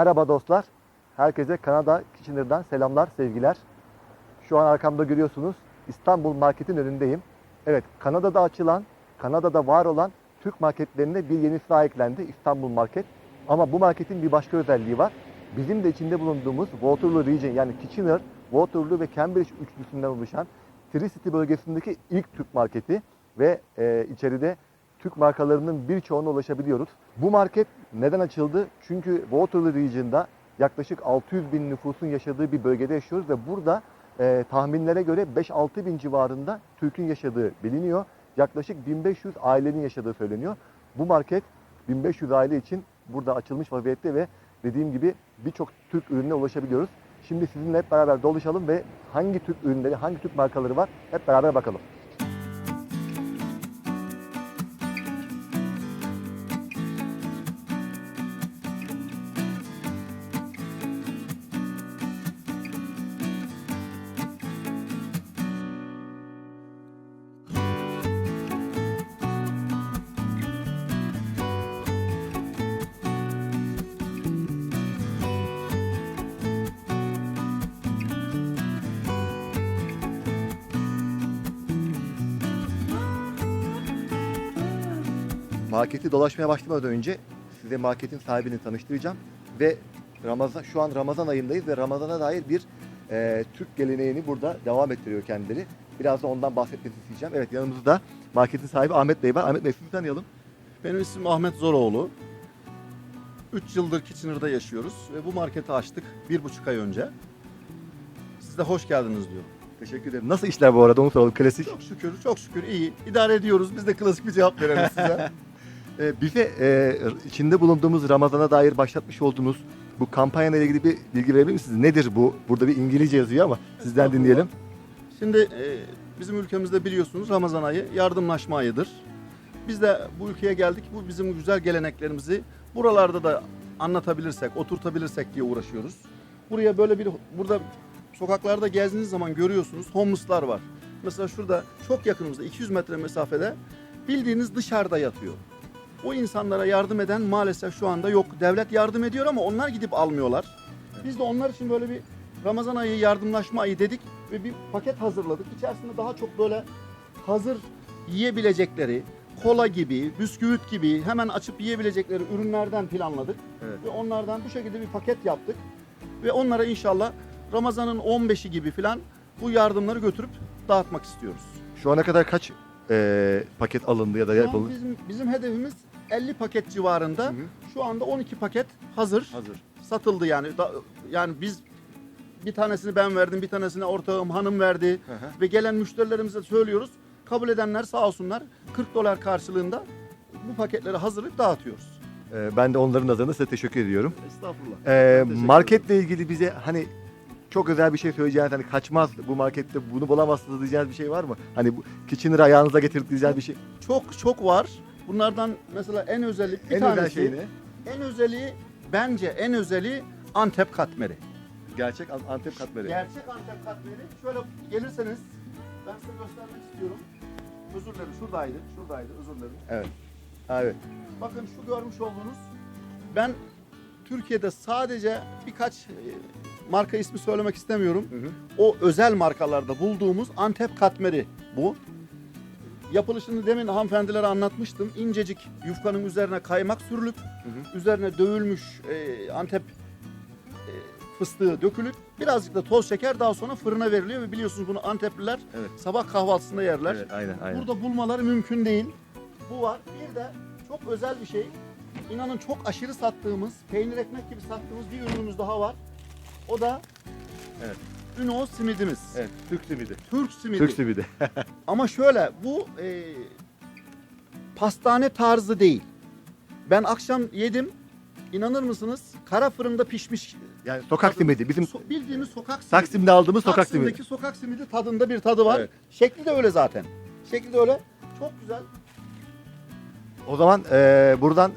Merhaba dostlar. Herkese Kanada Kitchener'dan selamlar, sevgiler. Şu an arkamda görüyorsunuz İstanbul Market'in önündeyim. Evet, Kanada'da açılan, Kanada'da var olan Türk marketlerine bir yenisi daha eklendi İstanbul Market. Ama bu marketin bir başka özelliği var. Bizim de içinde bulunduğumuz Waterloo Region yani Kitchener, Waterloo ve Cambridge üçlüsünden oluşan Tri-City bölgesindeki ilk Türk marketi ve e, içeride Türk markalarının birçoğuna ulaşabiliyoruz. Bu market neden açıldı? Çünkü Waterloo Region'da yaklaşık 600 bin nüfusun yaşadığı bir bölgede yaşıyoruz ve burada e, tahminlere göre 5-6 bin civarında Türk'ün yaşadığı biliniyor. Yaklaşık 1500 ailenin yaşadığı söyleniyor. Bu market 1500 aile için burada açılmış vaziyette ve dediğim gibi birçok Türk ürününe ulaşabiliyoruz. Şimdi sizinle hep beraber dolaşalım ve hangi Türk ürünleri, hangi Türk markaları var hep beraber bakalım. Marketi dolaşmaya başlamadan önce size marketin sahibini tanıştıracağım ve Ramazan şu an Ramazan ayındayız ve Ramazana dair bir e, Türk geleneğini burada devam ettiriyor kendileri. Biraz da ondan bahsetmesi isteyeceğim. Evet yanımızda marketin sahibi Ahmet Bey var. Ahmet Bey sizi tanıyalım. Benim ismim Ahmet Zoroğlu. 3 yıldır Kitchener'da yaşıyoruz ve bu marketi açtık bir buçuk ay önce. Siz de hoş geldiniz diyorum. Teşekkür ederim. Nasıl işler bu arada onu soralım. Klasik. Çok şükür, çok şükür iyi. İdare ediyoruz. Biz de klasik bir cevap verelim size. E, bize e, içinde bulunduğumuz Ramazan'a dair başlatmış olduğunuz bu kampanyayla ilgili bir bilgi verebilir misiniz? Nedir bu? Burada bir İngilizce yazıyor ama sizden dinleyelim. Şimdi e, bizim ülkemizde biliyorsunuz Ramazan ayı yardımlaşma ayıdır. Biz de bu ülkeye geldik. Bu bizim güzel geleneklerimizi buralarda da anlatabilirsek, oturtabilirsek diye uğraşıyoruz. Buraya böyle bir burada sokaklarda gezdiğiniz zaman görüyorsunuz homeless'lar var. Mesela şurada çok yakınımızda 200 metre mesafede bildiğiniz dışarıda yatıyor. O insanlara yardım eden maalesef şu anda yok. Devlet yardım ediyor ama onlar gidip almıyorlar. Biz de onlar için böyle bir Ramazan ayı yardımlaşma ayı dedik ve bir paket hazırladık. İçerisinde daha çok böyle hazır yiyebilecekleri, kola gibi, bisküvit gibi hemen açıp yiyebilecekleri ürünlerden planladık. Evet. Ve onlardan bu şekilde bir paket yaptık. Ve onlara inşallah Ramazan'ın 15'i gibi filan bu yardımları götürüp dağıtmak istiyoruz. Şu ana kadar kaç e, paket alındı ya da Şu an yapıldı? bizim, bizim hedefimiz 50 paket civarında. Hı hı. Şu anda 12 paket hazır. Hazır. Satıldı yani. Da- yani biz bir tanesini ben verdim, bir tanesini ortağım hanım verdi. Hı hı. Ve gelen müşterilerimize söylüyoruz. Kabul edenler sağ olsunlar 40 dolar karşılığında bu paketleri hazırlayıp dağıtıyoruz. E, ben de onların adına size teşekkür ediyorum. Estağfurullah. E, teşekkür marketle ilgili bize hani çok özel bir şey söyleyeceğiniz hani kaçmaz bu markette bunu bulamazsınız diyeceğiniz bir şey var mı? Hani bu Kitchener'ı ayağınıza getirdiğiniz bir şey. Çok çok var. Bunlardan mesela en özeli bir en tanesi. özel şey ne? En özeli bence en özeli Antep katmeri. Gerçek An- Antep katmeri. Gerçek Antep katmeri. Şöyle gelirseniz ben size göstermek istiyorum. Özür dilerim şuradaydı. Şuradaydı özür dilerim. Evet. Bakın şu görmüş olduğunuz ben Türkiye'de sadece birkaç e, marka ismi söylemek istemiyorum. Hı hı. O özel markalarda bulduğumuz Antep katmeri bu. Yapılışını demin hanımefendilere anlatmıştım. İncecik yufkanın üzerine kaymak sürülüp hı. üzerine dövülmüş e, Antep e, fıstığı dökülüp birazcık da toz şeker daha sonra fırına veriliyor ve biliyorsunuz bunu Antepliler Evet. sabah kahvaltısında yerler. Evet, aynen aynen. Burada bulmaları mümkün değil. Bu var. Bir de çok özel bir şey. İnanın çok aşırı sattığımız, peynir ekmek gibi sattığımız bir ürünümüz daha var. O da Evet. Üno simidimiz. Evet, Türk simidi. Türk simidi. Türk simidi. Ama şöyle bu e, pastane tarzı değil. Ben akşam yedim. İnanır mısınız? Kara fırında pişmiş. Yani sokak simidi. Bizim So- bildiğimiz sokak simidi. Taksim'de aldığımız sokak simidi. Taksim'deki sokak simidi tadında bir tadı var. Evet. Şekli de öyle zaten. Şekli de öyle. Çok güzel. O zaman eee, buradan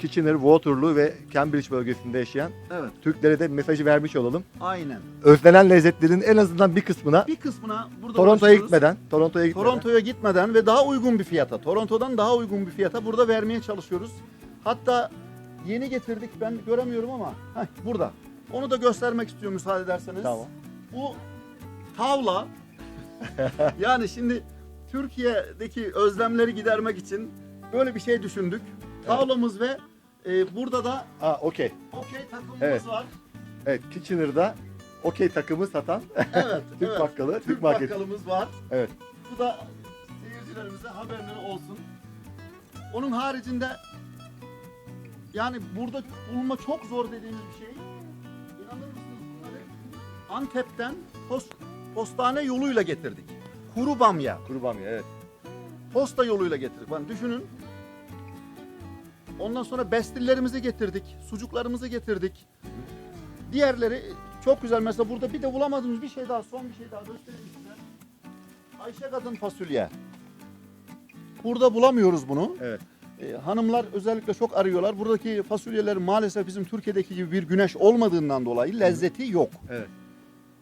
Kitchener, Waterloo ve Cambridge bölgesinde yaşayan Evet. Türklere de mesajı vermiş olalım. Aynen. Özlenen lezzetlerin en azından bir kısmına Bir kısmına burada Toronto'ya ulaşıyoruz. gitmeden, Toronto'ya gitmeden. Toronto'ya gitmeden ve daha uygun bir fiyata, Toronto'dan daha uygun bir fiyata burada vermeye çalışıyoruz. Hatta yeni getirdik. Ben göremiyorum ama heh, burada. Onu da göstermek istiyorum müsaade ederseniz. Tamam. Bu tavla yani şimdi Türkiye'deki özlemleri gidermek için böyle bir şey düşündük. Tavlamız ve e, burada da Ha okey. okey takımımız Evet. var. Evet Kitchener'da okey takımı satan Evet. Türk evet. bakkalı, Türk, Türk marketi. bakkalımız var. Evet. Bu da seyircilerimize haberleri olsun. Onun haricinde yani burada bulma çok zor dediğimiz bir şey. İnanır mısınız bunları? Antep'ten post, postane yoluyla getirdik. Kuru bamya. Kuru bamya evet. Posta yoluyla getirdik. Yani düşünün. Ondan sonra bestillerimizi getirdik. Sucuklarımızı getirdik. Diğerleri çok güzel. Mesela burada bir de bulamadığımız bir şey daha, son bir şey daha göstereyim size. Ayşe kadın fasulye. Burada bulamıyoruz bunu. Evet. Ee, hanımlar özellikle çok arıyorlar. Buradaki fasulyeler maalesef bizim Türkiye'deki gibi bir güneş olmadığından dolayı lezzeti yok. Evet.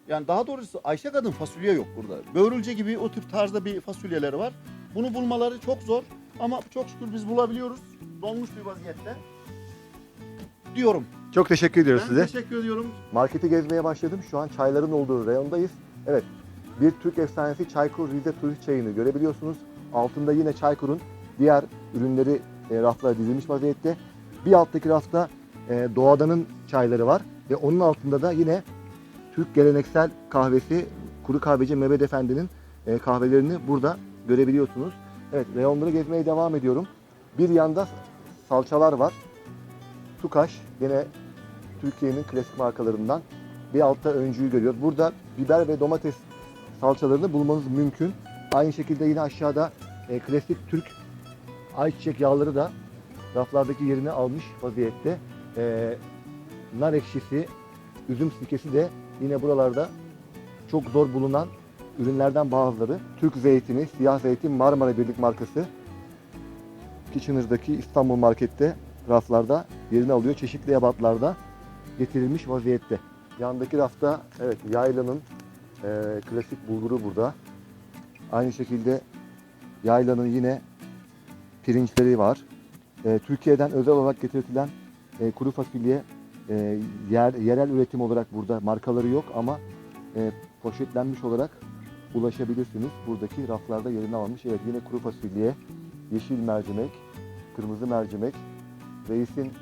Yani daha doğrusu Ayşe kadın fasulye yok burada. Börülce gibi o tip tarzda bir fasulyeleri var. Bunu bulmaları çok zor ama çok şükür biz bulabiliyoruz. Donmuş bir vaziyette. Diyorum. Çok teşekkür ediyoruz Ben size. teşekkür ediyorum. Marketi gezmeye başladım. Şu an çayların olduğu reyondayız. Evet. Bir Türk efsanesi Çaykur Rize Turist Çayı'nı görebiliyorsunuz. Altında yine Çaykur'un diğer ürünleri e, raflara dizilmiş vaziyette. Bir alttaki rafta e, Doğadan'ın çayları var. Ve onun altında da yine Türk geleneksel kahvesi Kuru Kahveci Mehmet Efendi'nin e, kahvelerini burada görebiliyorsunuz. Evet, reyonları gezmeye devam ediyorum. Bir yanda salçalar var. Tukaş, yine Türkiye'nin klasik markalarından bir altta öncüyü görüyoruz. Burada biber ve domates salçalarını bulmanız mümkün. Aynı şekilde yine aşağıda e, klasik Türk ayçiçek yağları da raflardaki yerini almış vaziyette. E, nar ekşisi, üzüm sirkesi de yine buralarda çok zor bulunan ürünlerden bazıları. Türk zeytini, siyah zeytin Marmara Birlik markası. Kitchener'daki İstanbul Market'te raflarda yerini alıyor. Çeşitli ebatlarda getirilmiş vaziyette. Yandaki rafta evet yaylanın e, klasik bulguru burada. Aynı şekilde yaylanın yine pirinçleri var. E, Türkiye'den özel olarak getirilen e, kuru fasulye e, yer, yerel üretim olarak burada markaları yok ama e, poşetlenmiş olarak ulaşabilirsiniz. Buradaki raflarda yerini almış. Evet yine kuru fasulye, yeşil mercimek, kırmızı mercimek, reisin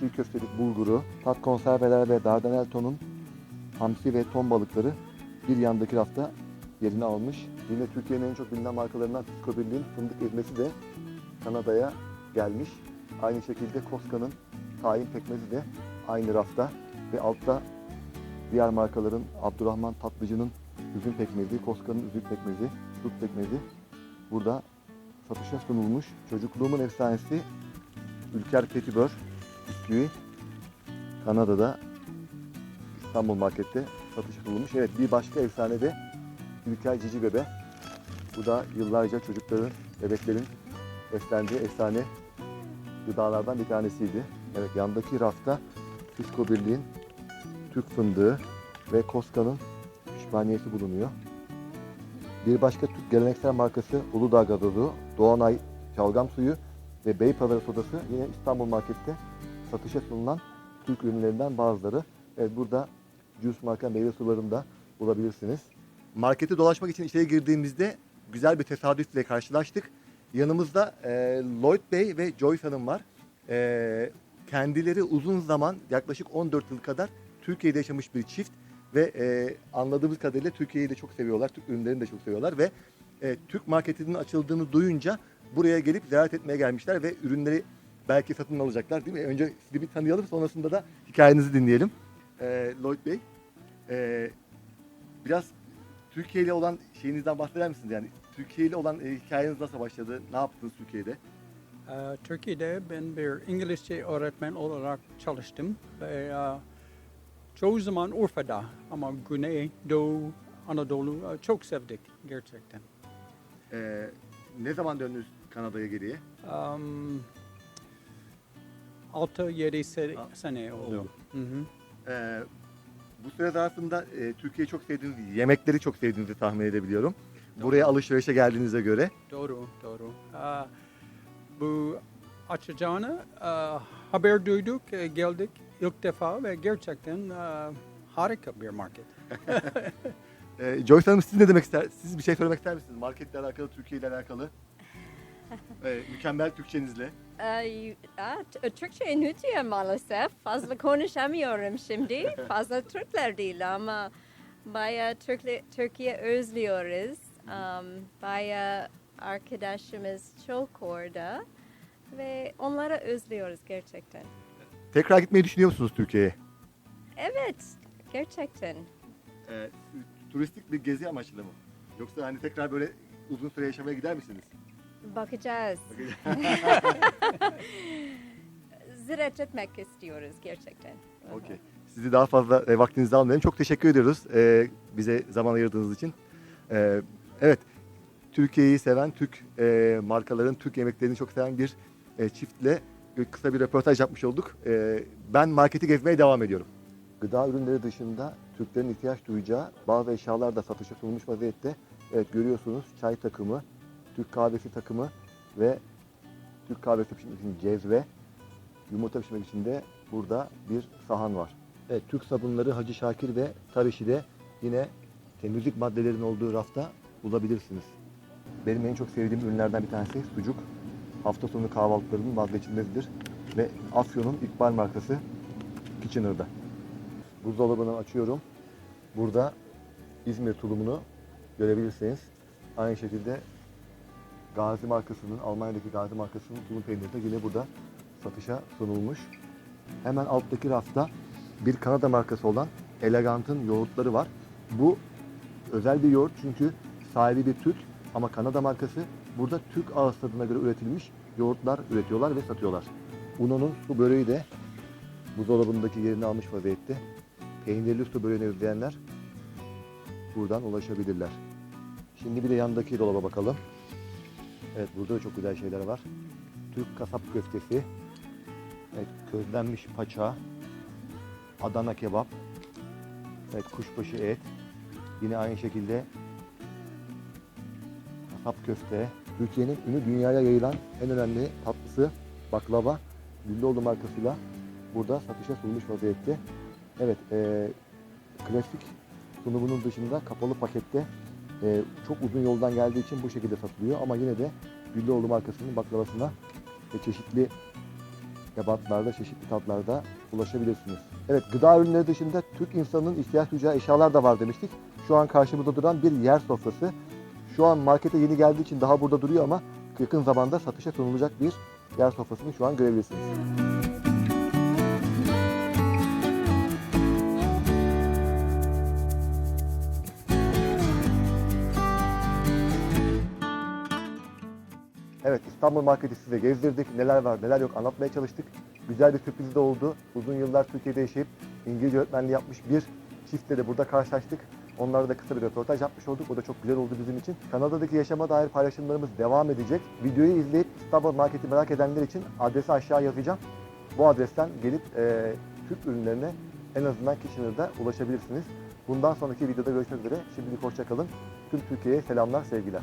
çiğ köftelik bulguru, tat konserveler ve dardaneltonun hamsi ve ton balıkları bir yandaki rafta yerini almış. Yine Türkiye'nin en çok bilinen markalarından Fisco Birliği'nin fındık ezmesi de Kanada'ya gelmiş. Aynı şekilde Koska'nın tahin pekmezi de aynı rafta ve altta diğer markaların Abdurrahman Tatlıcı'nın üzüm pekmezi, Koska'nın üzüm pekmezi, dut pekmezi burada satışa sunulmuş. Çocukluğumun efsanesi Ülker Petibör bisküvi Kanada'da İstanbul Market'te satışa sunulmuş. Evet bir başka efsane de Ülker Cici Bebe. Bu da yıllarca çocukların, bebeklerin beslendiği efsane gıdalardan bir tanesiydi. Evet yandaki rafta Fisco Birliği'nin Türk fındığı ve Koska'nın pişmaniyesi bulunuyor. Bir başka Türk geleneksel markası Uludağ Gazozu, Doğanay Çalgam Suyu ve Beypazarı Sodası yine İstanbul Market'te satışa sunulan Türk ürünlerinden bazıları. Evet burada Juice marka meyve sularını da bulabilirsiniz. Markete dolaşmak için içeri girdiğimizde güzel bir tesadüfle karşılaştık. Yanımızda e, Lloyd Bey ve Joyce Hanım var. E, kendileri uzun zaman yaklaşık 14 yıl kadar Türkiye'de yaşamış bir çift ve e, anladığımız kadarıyla Türkiye'yi de çok seviyorlar. Türk ürünlerini de çok seviyorlar ve e, Türk marketinin açıldığını duyunca buraya gelip ziyaret etmeye gelmişler ve ürünleri belki satın alacaklar değil mi? Önce sizi bir tanıyalım sonrasında da hikayenizi dinleyelim. E, Lloyd Bey, e, biraz Türkiye ile olan şeyinizden bahseder misiniz? Yani Türkiye ile olan e, hikayeniz nasıl başladı? Ne yaptınız Türkiye'de? Ee, Türkiye'de ben bir İngilizce öğretmen olarak çalıştım ve e, çoğu zaman Urfa'da ama Güney, Doğu, Anadolu e, çok sevdik gerçekten. E, ne zaman döndünüz Kanada'ya geriye? Um, 6-7 se- Al- sene oldu. oldu. Hı hı. Ee, bu süre zarfında e, Türkiye'yi çok sevdiğinizi, yemekleri çok sevdiğinizi tahmin edebiliyorum. Buraya alışverişe geldiğinize göre. Doğru, doğru. Aa, bu açacağını e, haber duyduk, e, geldik ilk defa ve gerçekten e, harika bir market. Ee, Joyce Hanım siz ne demek ister? Siz bir şey söylemek ister misiniz? Marketle alakalı, Türkiye ile alakalı. Ee, mükemmel Türkçenizle. Ay, aa, t- Türkçe unutuyor maalesef. Fazla konuşamıyorum şimdi. Fazla Türkler değil ama bayağı Türkle, Türkiye özlüyoruz. Um, bayağı arkadaşımız çok orada ve onları özlüyoruz gerçekten. Tekrar gitmeyi düşünüyor musunuz Türkiye'ye? Evet, gerçekten. Ee, turistik bir gezi amaçlı mı? Yoksa hani tekrar böyle uzun süre yaşamaya gider misiniz? Bakacağız. Ziyaret etmek istiyoruz gerçekten. Okey. Sizi daha fazla e, vaktinizi almayalım. Çok teşekkür ediyoruz e, bize zaman ayırdığınız için. E, evet, Türkiye'yi seven, Türk e, markaların, Türk yemeklerini çok seven bir e, çiftle kısa bir röportaj yapmış olduk. E, ben marketi gezmeye devam ediyorum. Gıda ürünleri dışında Türklerin ihtiyaç duyacağı bazı eşyalar da satışa sunulmuş vaziyette. Evet görüyorsunuz çay takımı, Türk kahvesi takımı ve Türk kahvesi pişirmek için cezve, yumurta pişirmek için de burada bir sahan var. Evet, Türk sabunları Hacı Şakir ve Tarışi'de de yine temizlik maddelerinin olduğu rafta bulabilirsiniz. Benim en çok sevdiğim ürünlerden bir tanesi sucuk. Hafta sonu kahvaltılarının vazgeçilmezidir. Ve Afyon'un İkbal markası Kitchener'da. Buzdolabını açıyorum. Burada İzmir tulumunu görebilirsiniz. Aynı şekilde Gazi markasının, Almanya'daki Gazi markasının tulum peyniri de yine burada satışa sunulmuş. Hemen alttaki rafta bir Kanada markası olan Elegant'ın yoğurtları var. Bu özel bir yoğurt çünkü sahibi bir Türk ama Kanada markası burada Türk ağız tadına göre üretilmiş yoğurtlar üretiyorlar ve satıyorlar. Uno'nun su böreği de buzdolabındaki yerini almış vaziyette. Peynirli su böreğini özleyenler buradan ulaşabilirler. Şimdi bir de yandaki dolaba bakalım. Evet burada da çok güzel şeyler var. Türk kasap köftesi, evet, közlenmiş paça, Adana kebap, evet, kuşbaşı et, yine aynı şekilde kasap köfte. Türkiye'nin ünü dünyaya yayılan en önemli tatlısı baklava, Güllüoğlu markasıyla burada satışa sunulmuş vaziyette. Evet, e, klasik sunumunun dışında kapalı pakette e, çok uzun yoldan geldiği için bu şekilde satılıyor ama yine de Güllüoğlu markasının baklavasına ve çeşitli kebaplarda, çeşitli tatlarda ulaşabilirsiniz. Evet, gıda ürünleri dışında Türk insanının ihtiyaç duyacağı eşyalar da var demiştik. Şu an karşımızda duran bir yer sofrası. Şu an markete yeni geldiği için daha burada duruyor ama yakın zamanda satışa sunulacak bir yer sofrasını şu an görebilirsiniz. Evet İstanbul Market'i size gezdirdik. Neler var neler yok anlatmaya çalıştık. Güzel bir sürpriz de oldu. Uzun yıllar Türkiye'de yaşayıp İngilizce öğretmenliği yapmış bir çiftle de burada karşılaştık. Onlarla da kısa bir röportaj yapmış olduk. O da çok güzel oldu bizim için. Kanada'daki yaşama dair paylaşımlarımız devam edecek. Videoyu izleyip İstanbul Market'i merak edenler için adresi aşağı yazacağım. Bu adresten gelip e, Türk ürünlerine en azından Kitchener'da ulaşabilirsiniz. Bundan sonraki videoda görüşmek üzere. Şimdilik hoşçakalın. Tüm Türkiye'ye selamlar, sevgiler.